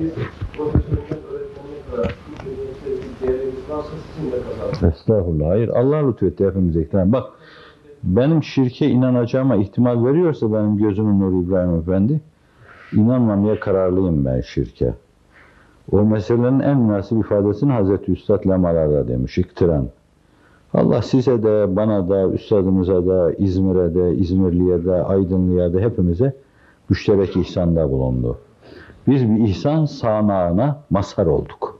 bir. Estağfurullah. Hayır. Allah lütfetti hepimize. ikram. Bak benim şirke inanacağıma ihtimal veriyorsa benim gözümün nuru İbrahim Efendi inanmamaya kararlıyım ben şirke. O meselenin en münasip ifadesini Hazreti Üstad Lemalar'da demiş. İktiran. Allah size de, bana da, üstadımıza da, İzmir'e de, İzmirli'ye de, Aydınlı'ya da hepimize müşterek ihsanda bulundu. Biz bir ihsan sağanağına mazhar olduk.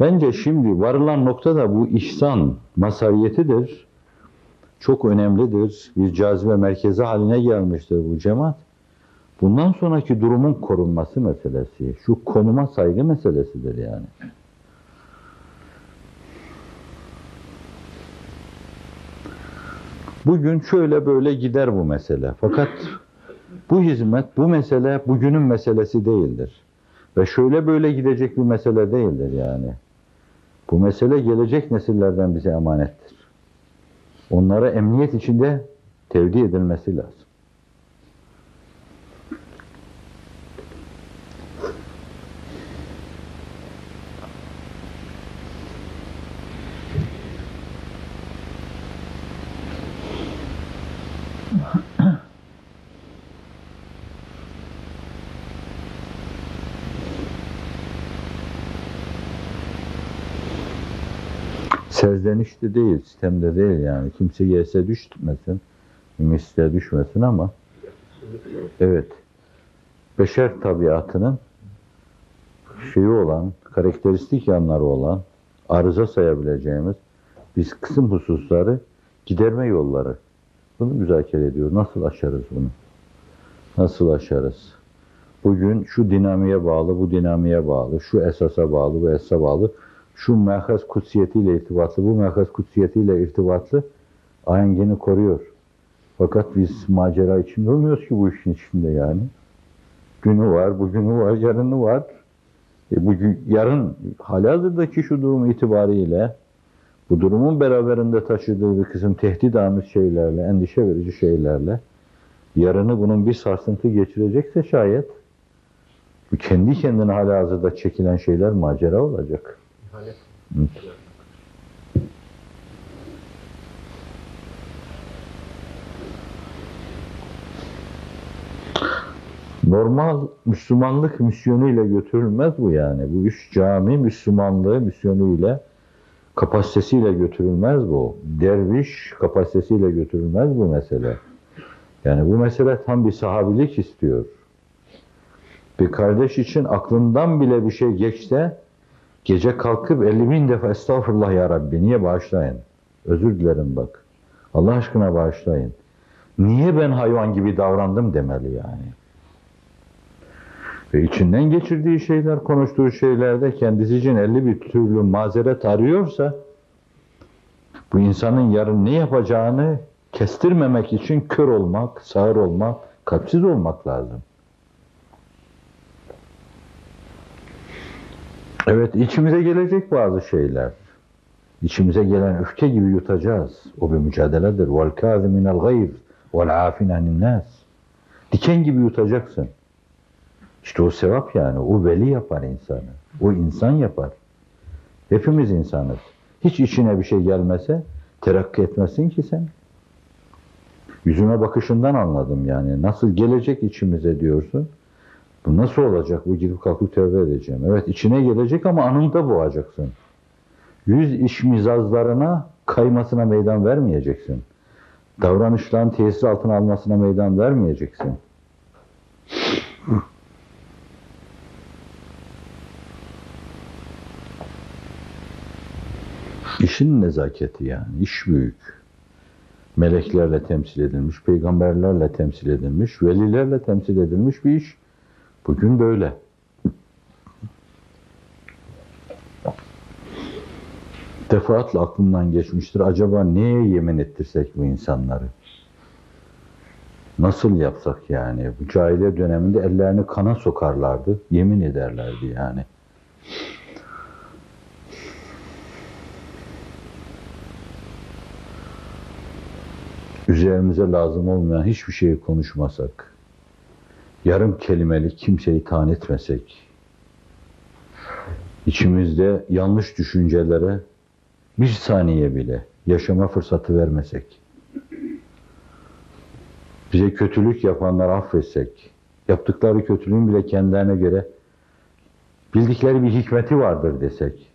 Bence şimdi varılan nokta da bu ihsan masariyetidir. Çok önemlidir. Bir cazibe merkezi haline gelmiştir bu cemaat. Bundan sonraki durumun korunması meselesi. Şu konuma saygı meselesidir yani. Bugün şöyle böyle gider bu mesele. Fakat bu hizmet, bu mesele bugünün meselesi değildir. Ve şöyle böyle gidecek bir mesele değildir yani. Bu mesele gelecek nesillerden bize emanettir. Onlara emniyet içinde tevdi edilmesi lazım. Serzenişte değil, sistemde değil yani. Kimse gelse düşmesin, misle düşmesin ama evet, beşer tabiatının şeyi olan, karakteristik yanları olan, arıza sayabileceğimiz biz kısım hususları giderme yolları. Bunu müzakere ediyor. Nasıl aşarız bunu? Nasıl aşarız? Bugün şu dinamiğe bağlı, bu dinamiğe bağlı, şu esasa bağlı, bu esasa bağlı, şu mehaz kutsiyetiyle irtibatlı, bu mehaz kutsiyetiyle irtibatlı ahengini koruyor. Fakat biz macera içinde olmuyoruz ki bu işin içinde yani. Günü var, bugünü var, yarını var. E bugün, yarın halihazırdaki şu durum itibariyle bu durumun beraberinde taşıdığı bir kısım tehdit amiz şeylerle, endişe verici şeylerle yarını bunun bir sarsıntı geçirecekse şayet bu kendi kendine halihazırda çekilen şeyler macera olacak. Normal Müslümanlık misyonuyla götürülmez bu yani. Bu iş cami Müslümanlığı misyonuyla kapasitesiyle götürülmez bu. Derviş kapasitesiyle götürülmez bu mesele. Yani bu mesele tam bir sahabilik istiyor. Bir kardeş için aklından bile bir şey geçse gece kalkıp 50 bin defa estağfurullah ya Rabbi niye bağışlayın? Özür dilerim bak. Allah aşkına bağışlayın. Niye ben hayvan gibi davrandım demeli yani. Ve içinden geçirdiği şeyler, konuştuğu şeylerde kendisi için 50 bir türlü mazeret arıyorsa bu insanın yarın ne yapacağını kestirmemek için kör olmak, sağır olmak, kalpsiz olmak lazım. Evet, içimize gelecek bazı şeyler. İçimize gelen öfke gibi yutacağız. O bir mücadeledir. Vel kâziminel gayr vel afinen. Diken gibi yutacaksın. İşte o sevap yani. O veli yapar insanı. O insan yapar. Hepimiz insanız. Hiç içine bir şey gelmese terakki etmesin ki sen. Yüzüme bakışından anladım yani. Nasıl gelecek içimize diyorsun. Bu nasıl olacak? Bu gidip kalkıp tövbe edeceğim. Evet içine gelecek ama anında boğacaksın. Yüz iş mizazlarına kaymasına meydan vermeyeceksin. Davranışların tesir altına almasına meydan vermeyeceksin. İşin nezaketi yani. iş büyük. Meleklerle temsil edilmiş, peygamberlerle temsil edilmiş, velilerle temsil edilmiş bir iş. Bugün böyle. Defaatle aklımdan geçmiştir. Acaba neye yemin ettirsek bu insanları? Nasıl yapsak yani? Bu cahiliye döneminde ellerini kana sokarlardı, yemin ederlerdi yani. Üzerimize lazım olmayan hiçbir şeyi konuşmasak, yarım kelimeli kimseyi taan etmesek, içimizde yanlış düşüncelere bir saniye bile yaşama fırsatı vermesek, bize kötülük yapanları affetsek, yaptıkları kötülüğün bile kendilerine göre bildikleri bir hikmeti vardır desek,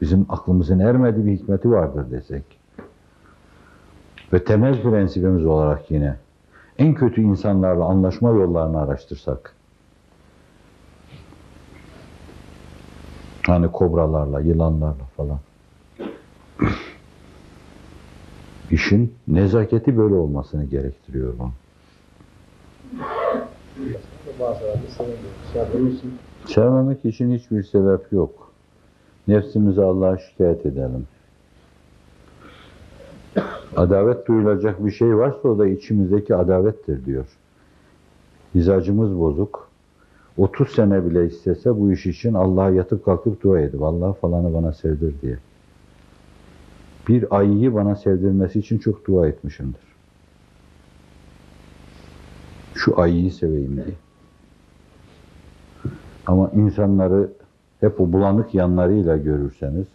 bizim aklımızın ermediği bir hikmeti vardır desek ve temel prensibimiz olarak yine en kötü insanlarla anlaşma yollarını araştırsak, hani kobralarla, yılanlarla falan. İşin nezaketi böyle olmasını gerektiriyor için Sevmemek için hiçbir sebep yok. Nefsimizi Allah'a şikayet edelim. Adavet duyulacak bir şey varsa o da içimizdeki adavettir diyor. Mizacımız bozuk. 30 sene bile istese bu iş için Allah'a yatıp kalkıp dua edip Allah falanı bana sevdir diye. Bir ayıyı bana sevdirmesi için çok dua etmişimdir. Şu ayıyı seveyim diye. Ama insanları hep o bulanık yanlarıyla görürseniz,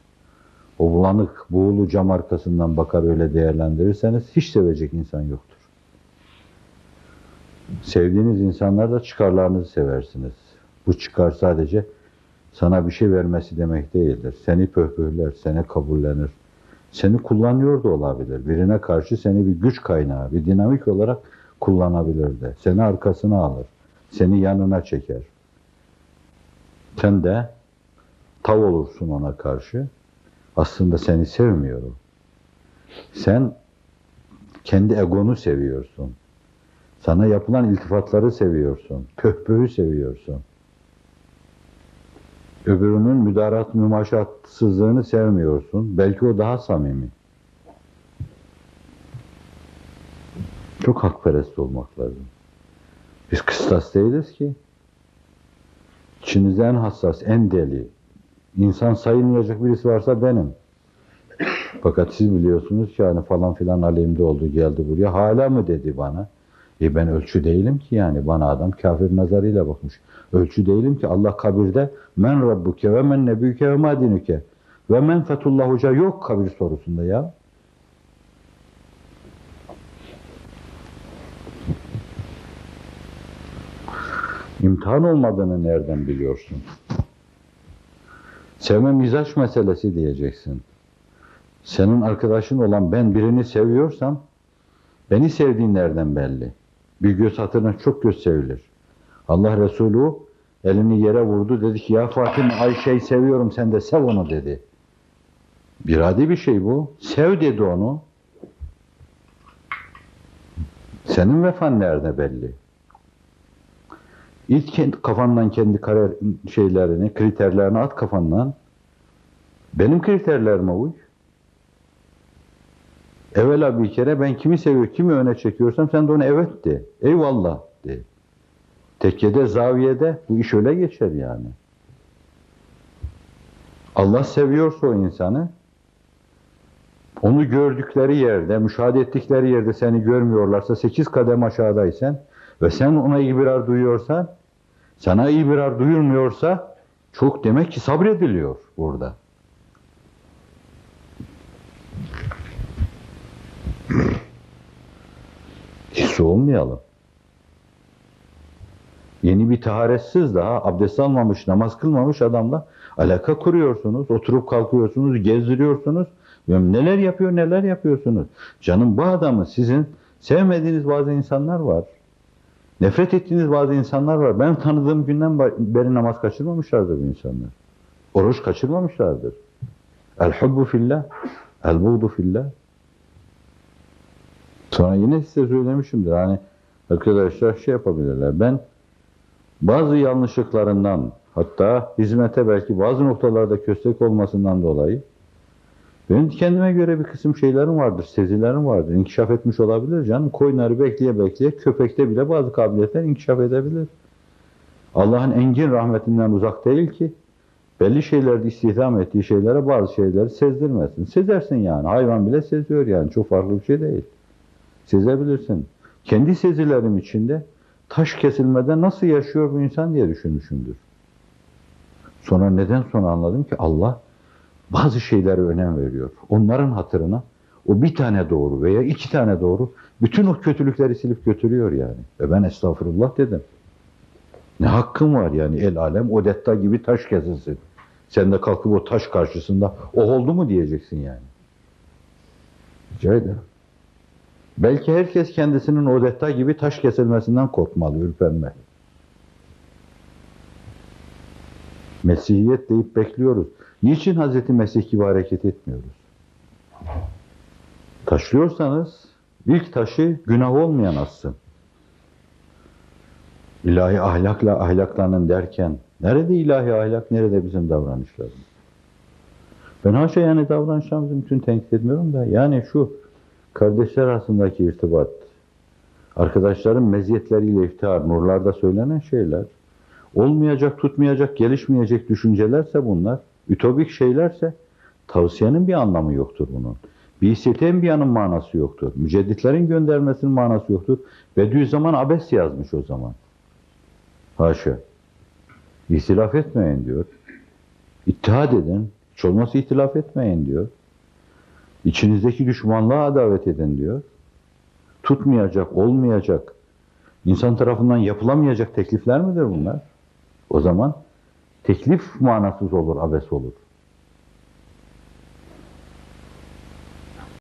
o bulanık buğulu cam arkasından bakar öyle değerlendirirseniz hiç sevecek insan yoktur. Sevdiğiniz insanlar da çıkarlarınızı seversiniz. Bu çıkar sadece sana bir şey vermesi demek değildir. Seni pöhpöhler, seni kabullenir. Seni kullanıyor da olabilir. Birine karşı seni bir güç kaynağı, bir dinamik olarak kullanabilir de. Seni arkasına alır. Seni yanına çeker. Sen de tav olursun ona karşı. Aslında seni sevmiyor o. Sen kendi egonu seviyorsun. Sana yapılan iltifatları seviyorsun. Pöhpöhü seviyorsun. Öbürünün müdarat, mümaşatsızlığını sevmiyorsun. Belki o daha samimi. Çok hakperest olmak lazım. Biz kıstas değiliz ki. İçinizde en hassas, en deli, insan sayılmayacak birisi varsa benim. Fakat siz biliyorsunuz ki hani falan filan aleyhimde oldu geldi buraya. Hala mı dedi bana? E ben ölçü değilim ki yani. Bana adam kafir nazarıyla bakmış. Ölçü değilim ki Allah kabirde men rabbuke ve men nebüke ve ma dinuke ve men fetullah hoca yok kabir sorusunda ya. İmtihan olmadığını nereden biliyorsun? Sevme mizaç meselesi diyeceksin. Senin arkadaşın olan ben birini seviyorsam beni sevdiğin nereden belli? Bir göz hatırına çok göz sevilir. Allah Resulü elini yere vurdu dedi ki ya Fatıma Ayşe'yi seviyorum sen de sev onu dedi. Bir adi bir şey bu. Sev dedi onu. Senin vefan nerede belli? İlk kendi, kafandan kendi karar şeylerini, kriterlerini at kafandan. Benim kriterlerime uy. Evvela bir kere ben kimi seviyor, kimi öne çekiyorsam sen de ona evet de. Eyvallah de. Tekkede, zaviyede bu iş öyle geçer yani. Allah seviyorsa o insanı, onu gördükleri yerde, müşahede ettikleri yerde seni görmüyorlarsa, sekiz kadem aşağıdaysan ve sen ona ibrar duyuyorsan, sana ibrar duyulmuyorsa çok demek ki sabrediliyor burada. Hiç olmayalım. Yeni bir taharetsiz daha abdest almamış, namaz kılmamış adamla alaka kuruyorsunuz, oturup kalkıyorsunuz, gezdiriyorsunuz. Ya Neler yapıyor, neler yapıyorsunuz. Canım bu adamı sizin sevmediğiniz bazı insanlar var. Nefret ettiğiniz bazı insanlar var. Ben tanıdığım günden beri namaz kaçırmamışlardır bu insanlar. Oruç kaçırmamışlardır. El hubbu fillah, el buğdu fillah. Sonra yine size söylemişimdir. Hani arkadaşlar şey yapabilirler. Ben bazı yanlışlıklarından hatta hizmete belki bazı noktalarda köstek olmasından dolayı benim kendime göre bir kısım şeylerim vardır, sezilerim vardır. İnkişaf etmiş olabilir canım. Koyunları bekleye bekleye köpekte bile bazı kabiliyetler inkişaf edebilir. Allah'ın engin rahmetinden uzak değil ki belli şeylerde istihdam ettiği şeylere bazı şeyleri sezdirmesin. Sezersin yani. Hayvan bile seziyor yani. Çok farklı bir şey değil. Sezebilirsin. Kendi sezilerim içinde taş kesilmeden nasıl yaşıyor bu insan diye düşünmüşümdür. Sonra neden sonra anladım ki Allah bazı şeylere önem veriyor. Onların hatırına o bir tane doğru veya iki tane doğru bütün o kötülükleri silip götürüyor yani. Ve ben estağfurullah dedim. Ne hakkım var yani el alem Odetta gibi taş kesilsin. Sen de kalkıp o taş karşısında o oldu mu diyeceksin yani. Rica ederim. Belki herkes kendisinin Odetta gibi taş kesilmesinden korkmalı, ürpermeli. Mesihiyet deyip bekliyoruz. Niçin Hazreti Mesih gibi hareket etmiyoruz? Taşlıyorsanız ilk taşı günah olmayan atsın. İlahi ahlakla ahlaklanın derken nerede ilahi ahlak, nerede bizim davranışlarımız? Ben haşa yani davranışlarımızı bütün tenkit etmiyorum da yani şu kardeşler arasındaki irtibat, arkadaşların meziyetleriyle iftihar, nurlarda söylenen şeyler, olmayacak, tutmayacak, gelişmeyecek düşüncelerse bunlar, ütopik şeylerse tavsiyenin bir anlamı yoktur bunun. Bir manası yoktur. Mücedditlerin göndermesinin manası yoktur. Bediüzzaman abes yazmış o zaman. Haşa. İhtilaf etmeyin diyor. İttihad edin. Hiç olmazsa ihtilaf etmeyin diyor. İçinizdeki düşmanlığa davet edin diyor. Tutmayacak, olmayacak, insan tarafından yapılamayacak teklifler midir bunlar? O zaman teklif manasız olur, abes olur.